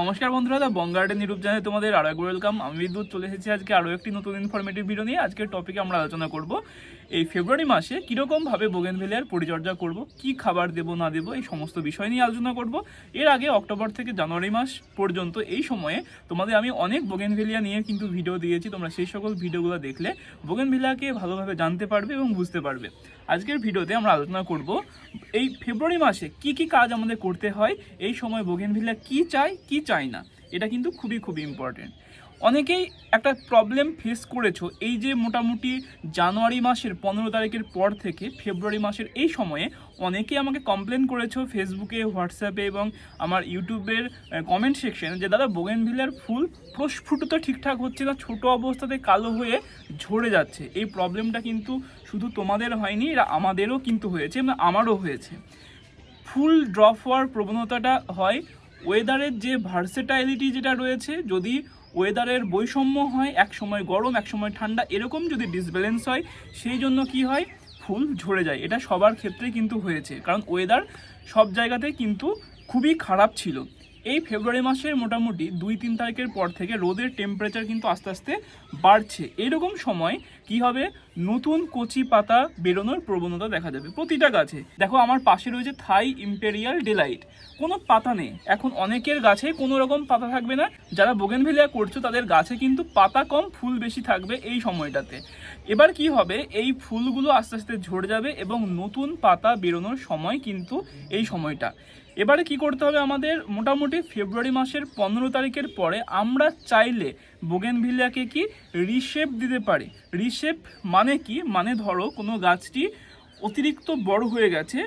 নমস্কার বন্ধুরা, দা বঙ্গার্ডেন ইউটিউব চ্যানেলে তোমাদের আরও একবার ওয়েলকাম। আমি বিদ্যুৎ, চলে এসেছি আজকে আরও একটি নতুন ইনফরমেটিভ ভিডিও নিয়ে। আজকের টপিকে আমরা আলোচনা করব, এই ফেব্রুয়ারি মাসে কীরকমভাবে বোগেনভেলিয়ার পরিচর্যা করব, কি খাবার দেবো, না দেবো, এই সমস্ত বিষয় নিয়ে আলোচনা করব। এর আগে অক্টোবর থেকে জানুয়ারি মাস পর্যন্ত এই সময়ে তোমাদের আমি অনেক বোগেনভেলিয়া নিয়ে কিন্তু ভিডিও দিয়েছি। তোমরা সেই সকল ভিডিওগুলো দেখলে বোগেনভেলিয়াকে ভালোভাবে জানতে পারবে এবং বুঝতে পারবে। আজকের ভিডিওতে আমরা আলোচনা করব এই ফেব্রুয়ারি মাসে কি কি কাজ আমাদের করতে হয়? এই সময় বোগেনভিল্লা কি চায় কি চায় না? এটা কিন্তু খুবই খুবই ইম্পর্টেন্ট অনেকেই একটা প্রবলেম ফেস করেছ। এই যে মোটামুটি জানুয়ারি মাসের পনেরো তারিখের পর থেকে ফেব্রুয়ারি মাসের এই সময়ে অনেকেই আমাকে কমপ্লেন করেছ ফেসবুকে হোয়াটসঅ্যাপে এবং আমার ইউটিউবের কমেন্ট সেকশনে যে, দাদা বোগেনভিলিয়ার ফুল প্রস্ফুটিত ঠিকঠাক হচ্ছে না, ছোট অবস্থাতে কালো হয়ে ঝরে যাচ্ছে। এই প্রবলেমটা কিন্তু শুধু তোমাদের হয়নি এটা আমাদেরও কিন্তু হয়েছে আমারও হয়েছে। ফুল ড্রপ হওয়ার প্রবণতাটা হয় ওয়েদারের যে ভার্সেটাইলিটি যেটা রয়েছে, যদি ওয়েদারের বৈষম্য হয় এক সময় গরম এক সময় ঠান্ডা, এরকম যদি ডিসব্যালেন্স হয়, সেই জন্য কি হয়? ফুল ঝরে যায়। এটা সবার ক্ষেত্রেই কিন্তু হয়েছে। কারণ ওয়েদার সব জায়গাতে কিন্তু খুবই খারাপ ছিল। এই ফেব্রুয়ারি মাসের মোটামুটি দুই তিন তারিখের পর থেকে রোদের টেম্পারেচার কিন্তু আস্তে আস্তে বাড়ছে। এরকম সময় কি হবে? নতুন কচি পাতা বেরোনোর প্রবণতা দেখা যাবে প্রতিটা গাছে। দেখো, আমার পাশে রয়েছে থাই ইম্পেরিয়াল ডেলাইট। কোনো পাতা নেই। এখন অনেকের গাছে কোনো রকম পাতা থাকবে না। যারা বোগেনভেলিয়া করছ, তাদের গাছে কিন্তু পাতা কম, ফুল বেশি থাকবে এই সময়টাতে। এবার কি হবে? এই ফুলগুলো আস্তে আস্তে ঝরে যাবে এবং নতুন পাতা বেরোনোর সময় কিন্তু এই সময়টা। এবারে কি করতে হবে আমাদের? মোটামুটি ফেব্রুয়ারি মাসের পনেরো তারিখের পরে আমরা চাইলে বোগেনভিলিয়াকে কি রিশেপ দিতে পারি। রিশেপ মানে কি? মানে ধরো কোনো গাছটি অতিরিক্ত বড় হয়ে গেছে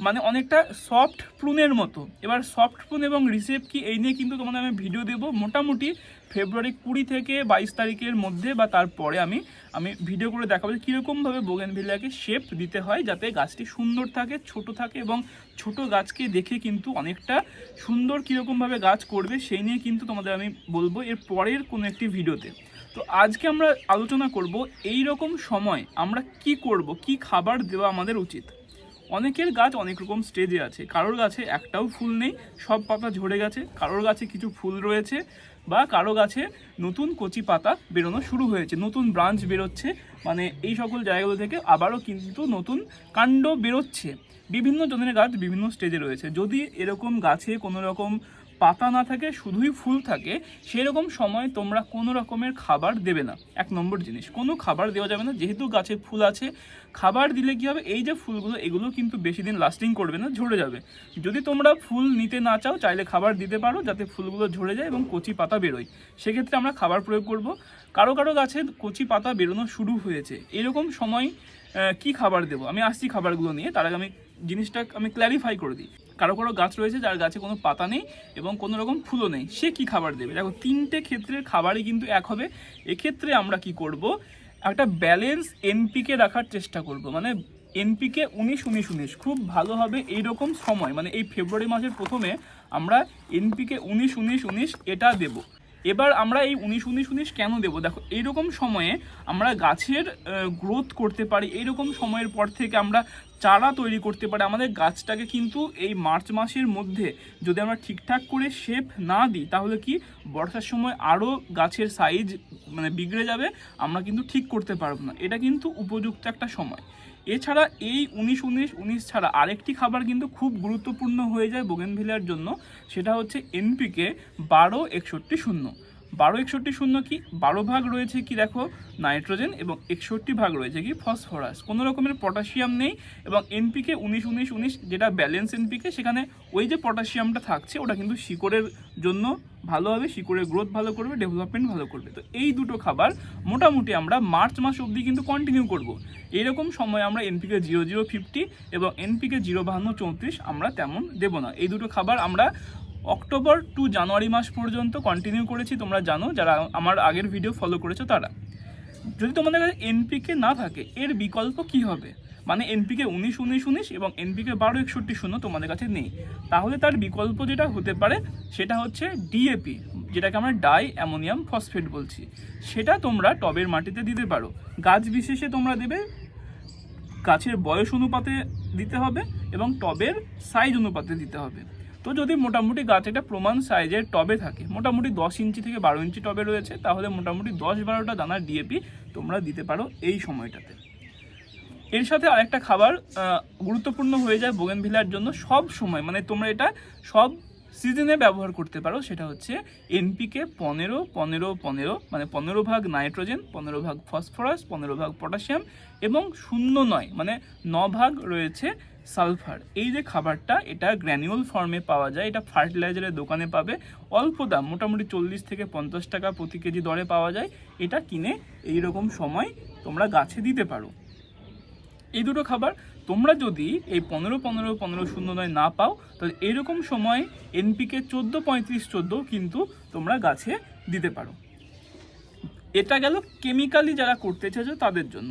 মানে অনেকটা সফট প্রুনের মতো। এবার সফট প্রুন এবং রিসেপ কি এই নিয়ে কিন্তু তোমাদের আমি ভিডিও দেবো। মোটামুটি ফেব্রুয়ারি কুড়ি থেকে বাইশ তারিখের মধ্যে বা তারপরে আমি আমি ভিডিও করে দেখাবো যে কীরকমভাবে বোগেনভিলিয়াকে শেপ দিতে হয় যাতে গাছটি সুন্দর থাকে, ছোট থাকে এবং ছোট গাছকে দেখে কিন্তু অনেকটা সুন্দর কীরকমভাবে গাছ করবে সেই নিয়ে কিন্তু তোমাদের আমি বলব এর পরের কোনো একটি ভিডিওতে তো আজকে আমরা আলোচনা করব এই রকম সময় আমরা কি করব, কি খাবার দেওয়া আমাদের উচিত। অনেকের গাছ অনেক রকম স্টেজে আছে, কারোর গাছে একটাও ফুল নেই, সব পাতা ঝরে গেছে, কারোর গাছে কিছু ফুল রয়েছে বা কারও গাছে নতুন কচি পাতা বেরোনো শুরু হয়েছে, নতুন ব্রাঞ্চ বেরোচ্ছে মানে এই সকল জায়গাগুলো থেকে আবারও কিন্তু নতুন কাণ্ড বেরোচ্ছে। বিভিন্ন জনের গাছ বিভিন্ন স্টেজে রয়েছে। যদি এরকম গাছে কোনো রকম পাতা না থাকে, শুধুই ফুল থাকে, সেরকম সময় তোমরা কোনো রকমের খাবার দেবে না। এক নম্বর জিনিস, কোনো খাবার দেওয়া যাবে না, যেহেতু গাছে ফুল আছে, খাবার দিলে কি হবে, এই যে ফুলগুলো, এগুলো কিন্তু বেশি দিন লাস্টিং করবে না, ঝরে যাবে। যদি তোমরা ফুল নিতে না চাও, চাইলে খাবার দিতে পারো, যাতে ফুলগুলো ঝরে যায় এবং কচি পাতা বেরোয়। সেক্ষেত্রে আমরা খাবার প্রয়োগ করব। কারও কারও গাছে কচি পাতা বেরোনো শুরু হয়েছে। এরকম সময় কি খাবার দেবো? আমি আসছি খাবারগুলো নিয়ে, তার আগে আমি জিনিসটা, আমি ক্ল্যারিফাই করে দিই। কারও কারও গাছ রয়েছে যার গাছে কোনো পাতা নেই এবং কোনো রকম ফুলও নেই। সে কি খাবার দেবে? দেখো, তিনটে ক্ষেত্রের খাবারই কিন্তু এক হবে। এক্ষেত্রে আমরা কি করব? একটা ব্যালেন্স এনপিকে রাখার চেষ্টা করব। মানে এনপিকে উনিশ উনিশ উনিশ। খুব ভালো হবে এইরকম সময়। মানে এই ফেব্রুয়ারি মাসের প্রথমে আমরা এনপিকে উনিশ উনিশ উনিশ এটা দেব। এবার আমরা এই উনিশ উনিশ উনিশ কেন দেবো? দেখো, এইরকম সময়ে আমরা গাছের গ্রোথ করতে পারি, এইরকম সময়ের পর থেকে আমরা চারা তৈরি করতে পারি। আমাদের গাছটাকে কিন্তু এই মার্চ মাসের মধ্যে যদি আমরা ঠিকঠাক করে শেপ না দিই, তাহলে কি বর্ষার সময় আরও গাছের সাইজ মানে বিগড়ে যাবে? আমরা কিন্তু ঠিক করতে পারব না। এটা কিন্তু উপযুক্ত একটা সময়। এছাড়া এই উনিশ উনিশ উনিশ ছাড়া আরেকটি খাবার কিন্তু খুব গুরুত্বপূর্ণ হয়ে যায় বোগেনভিলার জন্য, সেটা হচ্ছে এনপিকে বারো একষট্টি শূন্য। বারো একষট্টি শূন্য কি? বারো ভাগ রয়েছে কি দেখো? নাইট্রোজেন এবং একষট্টি ভাগ রয়েছে কি? ফসফরাস। কোনো রকমের পটাশিয়াম নেই এবং এনপিকে উনিশ উনিশ উনিশ যেটা ব্যালেন্স এনপিকে সেখানে ওই যে পটাশিয়ামটা থাকছে, ওটা কিন্তু শিকড়ের জন্য ভালো হবে, শিকড়ের গ্রোথ ভালো করবে ডেভেলপমেন্ট ভালো করবে। তো এই দুটো খাবার মোটামুটি আমরা মার্চ মাস অবধি কিন্তু কন্টিনিউ করব। এরকম সময় আমরা এনপিকে জিরো জিরো ফিফটি এবং এনপিকে জিরো বাহান্ন, চৌত্রিশ আমরা তেমন দেবো না। এই দুটো খাবার আমরা অক্টোবর টু জানুয়ারি মাস পর্যন্ত কন্টিনিউ করেছি, তোমরা জানো, যারা আমার আগের ভিডিও ফলো করেছ তারা। যদি তোমাদের কাছে এনপিকে না থাকে, এর বিকল্প কি হবে? মানে এনপিকে উনিশ উনিশ উনিশ এবং এনপিকে বারো, একষট্টি শূন্য তোমাদের কাছে নেই। তাহলে তার বিকল্প যেটা হতে পারে, সেটা হচ্ছে ডিএপি যেটাকে আমরা ডাই অ্যামোনিয়াম ফসফেট বলছি। সেটা তোমরা টবের মাটিতে দিতে পারো। গাছ বিশেষে তোমরা দেবে, গাছের বয়স অনুপাতে দিতে হবে এবং টবের সাইজ অনুপাতে দিতে হবে। তো যদি মোটামুটি গাছ একটা প্রমাণ সাইজের টবে থাকে, মোটামুটি দশ ইঞ্চি থেকে বারো ইঞ্চি টবে রয়েছে, তাহলে মোটামুটি দশ বারোটা দানা ডিএপি তোমরা দিতে পারো এই সময়টাতে। এর সাথে আরেকটা খাবার গুরুত্বপূর্ণ হয়ে যায় বোগেনভিলার জন্য সব সময় মানে তোমরা এটা সব সিজনে ব্যবহার করতে পারো, সেটা হচ্ছে এনপিকে পনেরো পনেরো পনেরো মানে পনেরো ভাগ নাইট্রোজেন পনেরো ভাগ ফসফরাস পনেরো ভাগ পটাশিয়াম এবং শূন্য নয় মানে ন ভাগ রয়েছে সালফার। এই যে খাবারটা, এটা গ্র্যানিউল ফর্মে পাওয়া যায়। এটা ফার্টিলাইজারের দোকানে পাবে। অল্প দাম, মোটামুটি চল্লিশ থেকে পঞ্চাশ টাকা প্রতি কেজি দরে পাওয়া যায়। এটা কিনে এই রকম সময় তোমরা গাছে দিতে পারো। এই দুটো খাবার তোমরা যদি এই পনেরো পনেরো পনেরো শূন্য নয় না পাও, তাহলে এরকম সময় এনপিকে চোদ্দ পঁয়ত্রিশ চোদ্দ কিন্তু তোমরা গাছে দিতে পারো। এটা গেল কেমিক্যালি যারা করতে চাইছো তাদের জন্য।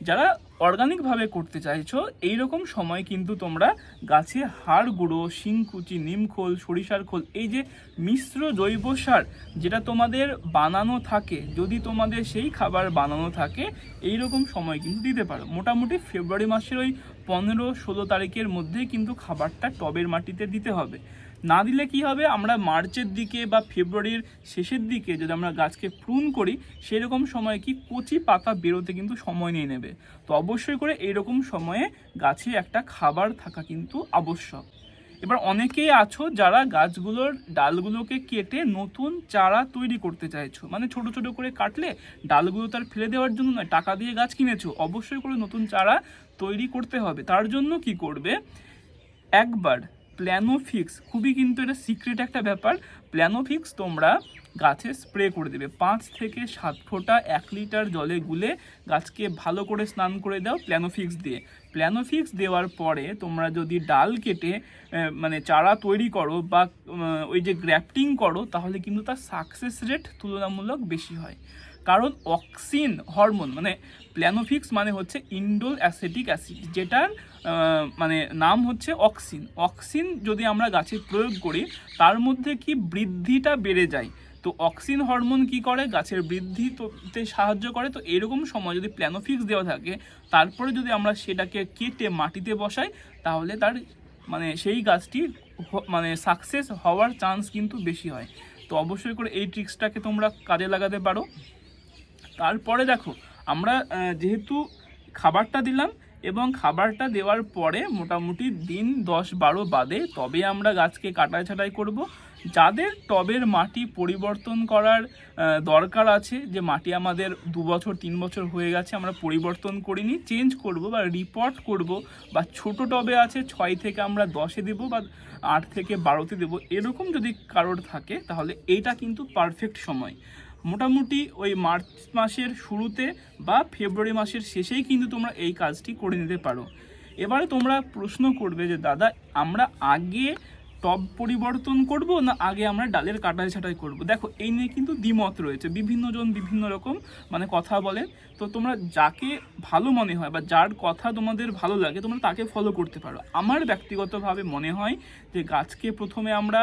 যারা অর্গানিকভাবে করতে চাইছো এই রকম সময় কিন্তু তোমরা গাছে হাড় গুঁড়ো, শিংকুচি নিমখোল সরিষার খোল, এই যে মিশ্র জৈব সার যেটা তোমাদের বানানো থাকে, যদি তোমাদের সেই খাবার বানানো থাকে এই রকম সময় কিন্তু দিতে পারো। মোটামুটি ফেব্রুয়ারি মাসের ওই পনেরো, ষোলো তারিখের মধ্যে কিন্তু খাবারটা টবের মাটিতে দিতে হবে। না দিলে কি হবে? আমরা মার্চের দিকে বা ফেব্রুয়ারির শেষের দিকে যদি আমরা গাছকে প্রুন করি, সেরকম সময়ে কি কচি পাতা বেরোতে কিন্তু সময় নিয়ে নেবে। তো অবশ্যই করে এইরকম সময়ে গাছে একটা খাবার থাকা কিন্তু আবশ্যক। এবার অনেকেই আছো যারা গাছগুলোর ডালগুলোকে কেটে নতুন চারা তৈরি করতে চাইছো। মানে ছোট ছোট করে কাটলে ডালগুলো তার ফেলে দেওয়ার জন্য নয়, টাকা দিয়ে গাছ কিনেছো। অবশ্যই করে নতুন চারা তৈরি করতে হবে। তার জন্য কি করবে? একবার প্ল্যানোফিক্স খুবই কিন্তু এটা সিক্রেট একটা ব্যাপার। প্ল্যানোফিক্স তোমরা গাছে স্প্রে করে দেবে। পাঁচ থেকে সাত ফোঁটা এক লিটার জলে গুলে গাছকে ভালো করে স্নান করে দাও প্ল্যানোফিক্স দিয়ে। প্ল্যানোফিক্স দেওয়ার পরে তোমরা যদি ডাল কেটে মানে চারা তৈরি করো বা ওই যে গ্র্যাফটিং করো, তাহলে কিন্তু তার সাকসেস রেট তুলনামূলক বেশি হয়। কারণ অক্সিন হরমোন মানে প্ল্যানোফিক্স মানে হচ্ছে ইন্ডোল অ্যাসিটিক অ্যাসিড, যেটার মানে নাম হচ্ছে অক্সিন। অক্সিন যদি আমরা গাছে প্রয়োগ করি, তার মধ্যে কি বৃদ্ধিটা বেড়ে যায়? তো অক্সিন হরমোন কি করে? গাছের বৃদ্ধি তো- তে সাহায্য করে। তো এরকম সময় যদি প্ল্যানোফিক্স দেওয়া থাকে, তারপরে যদি আমরা সেটাকে কেটে মাটিতে বসাই, তাহলে তার মানে সেই গাছটি মানে সাকসেস হওয়ার চান্স কিন্তু বেশি হয়। তো অবশ্যই করে এই ট্রিক্সটাকে তোমরা কাজে লাগাতে পারো। তারপরে দেখো, আমরা যেহেতু খাবারটা দিলাম এবং খাবারটা দেওয়ার পরে মোটামুটি দিন দশ বারো বাদে তবে আমরা গাছকে কাটাই ছাটাই করব। যাদের টবের মাটি পরিবর্তন করার দরকার আছে, যে মাটি আমাদের দু বছর, তিন বছর হয়ে গেছে, আমরা পরিবর্তন করিনি চেঞ্জ করব বা রিপোর্ট করব বা ছোট টবে আছে ছয় থেকে আমরা দশে দেবো বা আট থেকে বারোতে দেবো, এরকম যদি কারোর থাকে, তাহলে এটা কিন্তু পারফেক্ট সময়। মোটামুটি ওই মার্চ মাসের শুরুতে বা ফেব্রুয়ারি মাসের শেষেই কিন্তু তোমরা এই কাজটি করে নিতে পারো। এবারে তোমরা প্রশ্ন করবে যে, দাদা, আমরা আগে টব পরিবর্তন করব না আগে আমরা ডালের কাটাই ছাটাই করব? দেখো, এই নিয়ে কিন্তু দ্বিমত রয়েছে। বিভিন্ন জন বিভিন্ন রকম মানে কথা বলেন তো তোমরা যাকে ভালো মনে হয় বা যার কথা তোমাদের ভালো লাগে, তোমরা তাকে ফলো করতে পারো। আমার ব্যক্তিগতভাবে মনে হয় যে গাছকে প্রথমে আমরা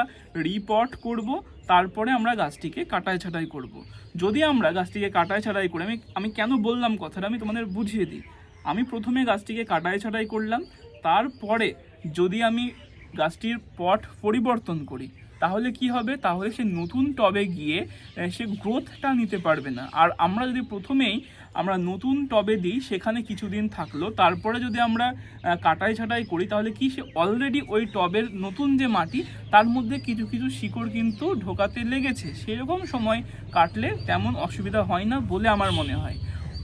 রিপোর্ট করব, তারপরে আমরা গাছটিকে কাটাই ছাটাই করব। যদি আমরা গাছটিকে কাটাই ছাটাই করে, আমি আমি কেন বললাম কথাটা? আমি তোমাদের বুঝিয়ে দিই। আমি প্রথমে গাছটিকে কাটাই ছাটাই করলাম, তারপরে যদি আমি গাছটির পট পরিবর্তন করি। তাহলে কি হবে? তাহলে সে নতুন টবে গিয়ে সে গ্রোথটা নিতে পারবে না। আর আমরা যদি প্রথমেই আমরা নতুন টবে দিই, সেখানে কিছুদিন থাকল, তারপরে যদি আমরা কাটাই ছাটাই করি, তাহলে কি সে অলরেডি ওই টবের নতুন যে মাটি, তার মধ্যে কিছু কিছু শিকড় কিন্তু ঢোকাতে লেগেছে। সেরকম সময় কাটলে তেমন অসুবিধা হয় না বলে আমার মনে হয়।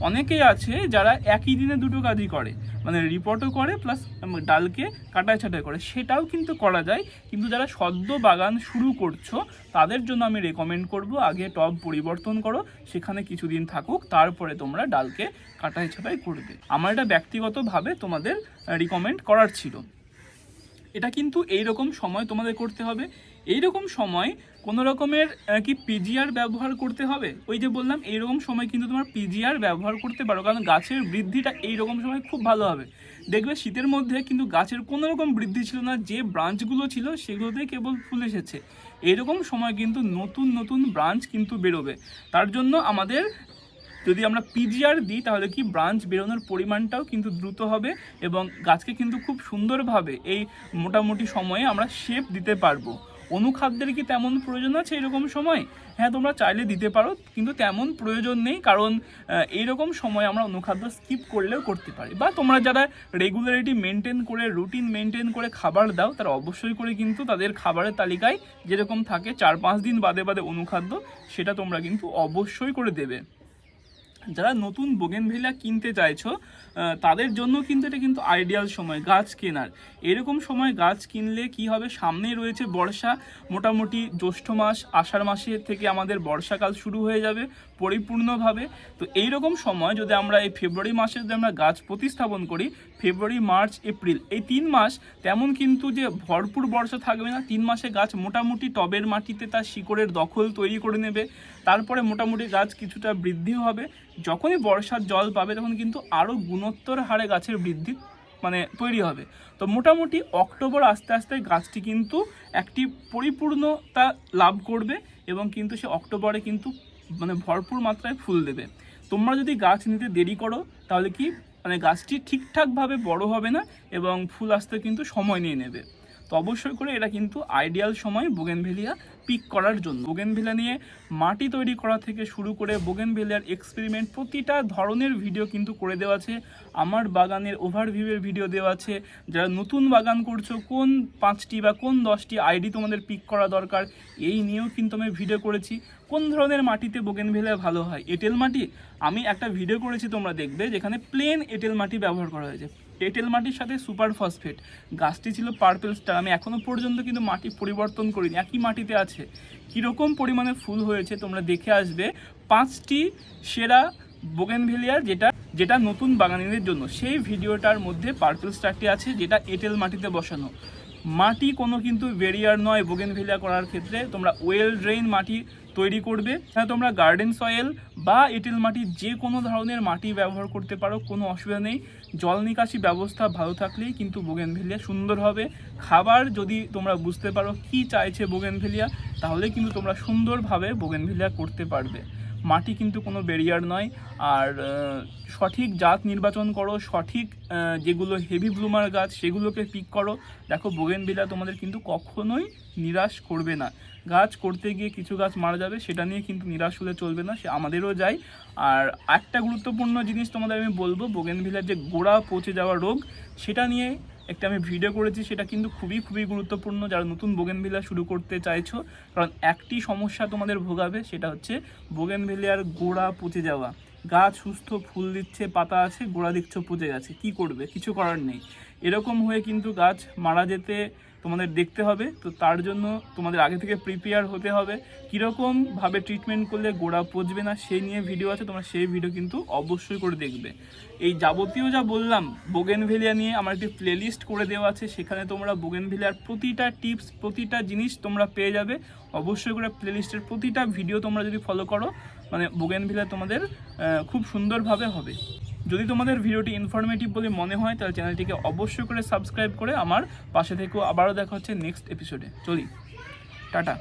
অনেকেই আছে যারা একই দিনে দুটো কাজই করে। মানে রিপোর্টও করে প্লাস ডালকে কাটাই ছাটাই করে। সেটাও কিন্তু করা যায়, কিন্তু যারা সদ্য বাগান শুরু করছ, তাদের জন্য আমি রেকমেন্ড করব, আগে টব পরিবর্তন করো, সেখানে কিছুদিন থাকুক, তারপরে তোমরা ডালকে কাটাই ছাটাই করবে আমার এটা ব্যক্তিগতভাবে তোমাদের রিকমেন্ড করার ছিল। এটা কিন্তু এই রকম সময় তোমাদের করতে হবে। এই রকম সময় কোনো রকমের কি পিজিআর ব্যবহার করতে হবে? ওই যে বললাম এই রকম সময় কিন্তু তোমার পিজিআর ব্যবহার করতে পারো, কারণ গাছের বৃদ্ধিটা এইরকম সময় খুব ভালো হবে। দেখবে শীতের মধ্যে কিন্তু গাছের কোনো রকম বৃদ্ধি ছিল না, যে ব্রাঞ্চগুলো ছিল সেগুলোতে কেবল ফুল এসেছে। এরকম সময় কিন্তু নতুন নতুন ব্রাঞ্চ কিন্তু বেরোবে। তার জন্য আমাদের যদি আমরা পিজিআর দিই, তাহলে কি ব্রাঞ্চ বেরোনোর পরিমাণটাও কিন্তু দ্রুত হবে এবং গাছকে কিন্তু খুব সুন্দরভাবে এই মোটামুটি সময়ে আমরা শেপ দিতে পারব। অনুখাদ্যের কি তেমন প্রয়োজন আছে এরকম সময়? হ্যাঁ তোমরা চাইলে দিতে পারো, কিন্তু তেমন প্রয়োজন নেই, কারণ এইরকম সময় আমরা অনুখাদ্য স্কিপ করলেও করতে পারি। বা তোমরা যারা রেগুলারিটি মেনটেন করে রুটিন মেনটেন করে খাবার দাও, তারা অবশ্যই করে কিন্তু তাদের খাবারের তালিকায় যেরকম থাকে চার পাঁচ দিন বাদে বাদে অনুখাদ্য, সেটা তোমরা কিন্তু অবশ্যই করে দেবে। যারা নতুন বোগেনভিলা কিনতে চাইছো তাদের জন্য কিন্তু এটা কিন্তু আইডিয়াল সময়, গাছ কেনার। এরকম সময় গাছ কিনলে কি হবে? সামনেই রয়েছে বর্ষা। মোটামুটি জ্যৈষ্ঠ মাস, আষাঢ় মাসের থেকে আমাদের বর্ষাকাল শুরু হয়ে যাবে। পরিপূর্ণভাবে। তো এই রকম সময় যদি আমরা এই ফেব্রুয়ারি মাসে যদি আমরা গাছ প্রতিস্থাপন করি, ফেব্রুয়ারি, মার্চ, এপ্রিল, এই তিন মাস তেমন কিন্তু যে ভরপুর বর্ষা থাকবে না। তিন মাসে গাছ মোটামুটি টবের মাটিতে তার শিকড়ের দখল তৈরি করে নেবে। তারপরে মোটামুটি গাছ কিছুটা বৃদ্ধিও হবে। যখনই বর্ষার জল পাবে তখন কিন্তু আরও গুণোত্তর হারে গাছের বৃদ্ধি মানে তৈরি হবে। তো মোটামুটি অক্টোবর আস্তে আস্তে গাছটি কিন্তু একটি পরিপূর্ণতা লাভ করবে এবং কিন্তু সে অক্টোবরে কিন্তু মানে ভরপুর মাত্রায় ফুল দেবে। তোমরা যদি গাছ নিতে দেরি করো, তাহলে কি? মানে গাছটি ঠিকঠাকভাবে বড় হবে না এবং ফুল আসতে কিন্তু সময় নিয়ে নেবে। তো অবশ্যই করে এটা কিন্তু আইডিয়াল সময় বোগেনভেলিয়া পিক করার জন্য। বোগেনভেলিয়া নিয়ে মাটি তৈরি করা থেকে শুরু করে বোগেনভেলিয়ার এক্সপেরিমেন্ট প্রতিটা ধরনের ভিডিও কিন্তু করে দেওয়া আছে। আমার বাগানের ওভারভিউয়ের ভিডিও দেওয়া আছে। যারা নতুন বাগান করছ, কোন পাঁচটি বা কোন দশটি আইডি তোমাদের পিক করা দরকার, এই নিয়েও কিন্তু আমি ভিডিও করেছি। কোন ধরনের মাটিতে বোগেনভেলিয়া ভালো হয়? এঁটেল মাটি? আমি একটা ভিডিও করেছি, তোমরা দেখবে, যেখানে প্লেন এঁটেল মাটি ব্যবহার করা হয়েছে। এঁটেল মাটির সাথে সুপার ফসফেট। গাছটি ছিল পার্পেল স্টার। আমি এখনও পর্যন্ত কিন্তু মাটি পরিবর্তন করিনি। একই মাটিতে আছে। কীরকম পরিমাণে ফুল হয়েছে তোমরা দেখে আসবে। পাঁচটি সেরা বোগেনভেলিয়ার যেটা যেটা নতুন বাগানীদের জন্য। সেই ভিডিওটার মধ্যে পার্পেল স্টারটি আছে যেটা এঁটেল মাটিতে বসানো। মাটি কোনো কিন্তু ভেরিয়ার নয় বোগেনভেলিয়া করার ক্ষেত্রে। তোমরা ওয়েল ড্রেইন মাটি তৈরি করবে। হ্যাঁ তোমরা গার্ডেন সয়েল বা এঁটেল মাটি যে কোনো ধরনের মাটি ব্যবহার করতে পারো, কোনো অসুবিধা নেই। জল নিকাশি ব্যবস্থা ভালো থাকলেই কিন্তু বোগেনভেলিয়া সুন্দর হবে। খাবার যদি তোমরা বুঝতে পারো কি চাইছে বোগেনভেলিয়া তাহলে কিন্তু তোমরা সুন্দরভাবে বোগেনভেলিয়া করতে পারবে। মাটি কিন্তু কোনো ব্যারিয়ার নয়। আর সঠিক জাত নির্বাচন করো, সঠিক যেগুলো হেভি ব্লুমার গাছ, সেগুলোকে পিক করো। দেখো বোগেনভিলা তোমাদের কিন্তু কখনোই নিরাশ করবে না। গাছ করতে গিয়ে কিছু গাছ মারা যাবে, সেটা নিয়ে কিন্তু নিরাশ হলে চলবে না, সে আমাদেরও যায়। আর একটা গুরুত্বপূর্ণ জিনিস তোমাদের আমি বলব বোগেনভিলার যে গোড়া পচে যাওয়া রোগ, সেটা নিয়ে একটা আমি ভিডিও করেছি, সেটা কিন্তু খুবই খুবই গুরুত্বপূর্ণ। যারা নতুন বোগেনভিলা শুরু করতে চাইছো, কারণ একটি সমস্যা তোমাদের ভোগাবে, সেটা হচ্ছে বোগেনভিলিয়ার গোড়া পচে যাওয়া। গাছ সুস্থ, ফুল দিচ্ছে, পাতা আছে, গোড়া দিচ্ছ পচে গেছে। কি করবে? কিছু করার নেই। এরকম হয়ে কিন্তু গাছ মারা যেতে তোমাদের দেখতে হবে, তো তার জন্য তোমাদের আগে থেকে প্রিপেয়ার হতে হবে। কীরকমভাবে ট্রিটমেন্ট করলে গোড়া পচবে না, সেই নিয়ে ভিডিও আছে, তোমরা সেই ভিডিও কিন্তু অবশ্যই করে দেখবে। এই যাবতীয় যা বললাম বোগেনভেলিয়া নিয়ে আমার একটি প্লেলিস্ট করে দেওয়া আছে, সেখানে তোমরা বোগেনভেলিয়ার প্রতিটা টিপস প্রতিটা জিনিস তোমরা পেয়ে যাবে। অবশ্যই করে প্লেলিস্টের প্রতিটা ভিডিও তোমরা যদি ফলো করো মানে বোগেনভিলিয়া তোমাদের খুব সুন্দরভাবে হবে। যদি তোমাদের ভিডিওটি ইনফরমেটিভ বলে মনে হয়, তাহলে চ্যানেলটিকে অবশ্যই করে সাবস্ক্রাইব করে আমার পাশে থেকেও আবারও দেখা হচ্ছে নেক্সট এপিসোডে চলি। টাটা।